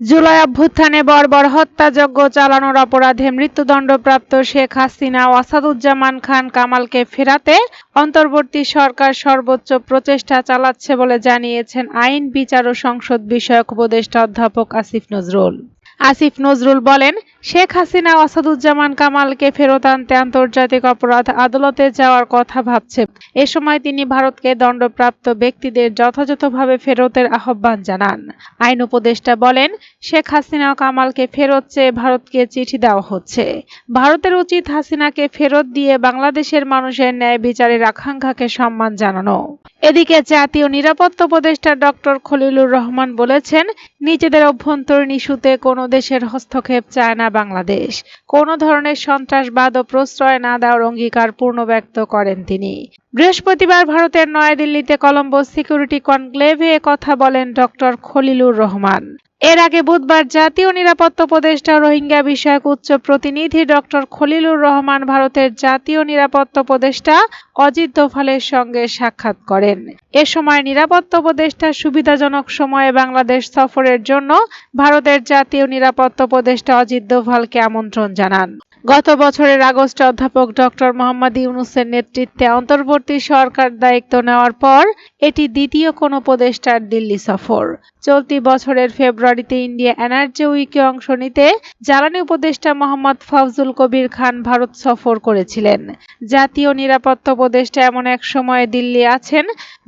জুলাই অভ্যুত্থানে বর্বর হত্যাযজ্ঞ চালানোর অপরাধে মৃত্যুদণ্ডপ্রাপ্ত শেখ হাসিনা ও আসাদুজ্জামান খান কামালকে ফেরাতে অন্তর্বর্তী সরকার সর্বোচ্চ প্রচেষ্টা চালাচ্ছে বলে জানিয়েছেন আইন, বিচার ও সংসদ বিষয়ক উপদেষ্টা অধ্যাপক আসিফ নজরুল। আসিফ নজরুল বলেন, শেখ হাসিনা আসাদুজ্জামান কামালকে ফেরত আনতে আন্তর্জাতিক অপরাধ আদালতে যাওয়ার কথা ভাবছে। এ সময় তিনি ভারতকে দণ্ডপ্রাপ্ত ব্যক্তিদের যথাযথভাবে ফেরতের আহ্বান জানান। আইন উপদেষ্টা বলেন, শেখ হাসিনা কামালকে ফেরত চেয়ে ভারতকে চিঠি দেওয়া হচ্ছে। ভারতের উচিত হাসিনাকে ফেরত দিয়ে বাংলাদেশের মানুষের ন্যায় বিচারের আকাঙ্ক্ষাকে সম্মান জানানো। এদিকে জাতীয় নিরাপত্তা উপদেষ্টা ডক্টর খলিলুর রহমান বলেছেন, নিজেদের অভ্যন্তরীণ ইস্যুতে কোনো দেশের হস্তক্ষেপ চায় না বাংলাদেশ। কোনো ধরনের সন্ত্রাসবাদ ও প্রশ্রয় না দেওয়ার অঙ্গীকার পূর্ণ ব্যক্ত করেন তিনি। বৃহস্পতিবার ভারতের নয়াদিল্লিতে কলম্বো সিকিউরিটি কনক্লেভে কথা বলেন ডক্টর খলিলুর রহমান। এর আগে বুধবার জাতীয় নিরাপত্তা উপদেষ্টা রোহিঙ্গা বিষয়ক উচ্চ প্রতিনিধি ডক্টর খলিলুর রহমান ভারতের জাতীয় নিরাপত্তা উপদেষ্টা অজিত দোভালের সঙ্গে সাক্ষাৎ করেন। এ সময় নিরাপত্তা উপদেষ্টা সুবিধাজনক সময়ে বাংলাদেশ সফরের জন্য ভারতের জাতীয় নিরাপত্তা উপদেষ্টা অজিত দোভালকে আমন্ত্রণ জানান। গত বছরের আগস্টে অধ্যাপক ডক্টর মোহাম্মদ ইউনুসের নেতৃত্বে অন্তর্বর্তী সরকার দায়িত্ব নেওয়ার পর এটি দ্বিতীয় কোনো উপদেষ্টার দিল্লি সফর। চলতি বছরের ফেব্রুয়ারিতে ইন্ডিয়া এনার্জি উইকে অংশ নিতে জ্বালানি উপদেষ্টা মোহাম্মদ ফাউজুল কবির খান ভারত সফর করেছিলেন। জাতীয় নিরাপত্তা উপদেষ্টা এমন এক সময়ে দিল্লি আছেন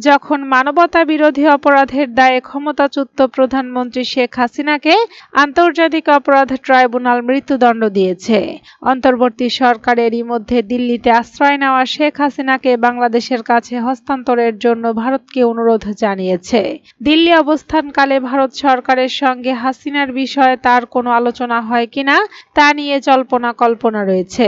যখন মানবতা বিরোধী অপরাধের দায়ে ক্ষমতাচ্যুত প্রধানমন্ত্রী শেখ হাসিনাকে আন্তর্জাতিক অপরাধ ট্রাইব্যুনাল মৃত্যুদণ্ড দিয়েছে। অন্তর্বর্তী সরকারেরই মধ্যে দিল্লিতে আশ্রয় নেওয়া শেখ হাসিনাকে বাংলাদেশের কাছে হস্তান্তরের জন্য ভারতকে অনুরোধ জানিয়েছে। দিল্লি অবস্থানকালে ভারত সরকারের সঙ্গে হাসিনার বিষয়ে তার কোনো আলোচনা হয় কিনা তা নিয়ে জল্পনা কল্পনা রয়েছে।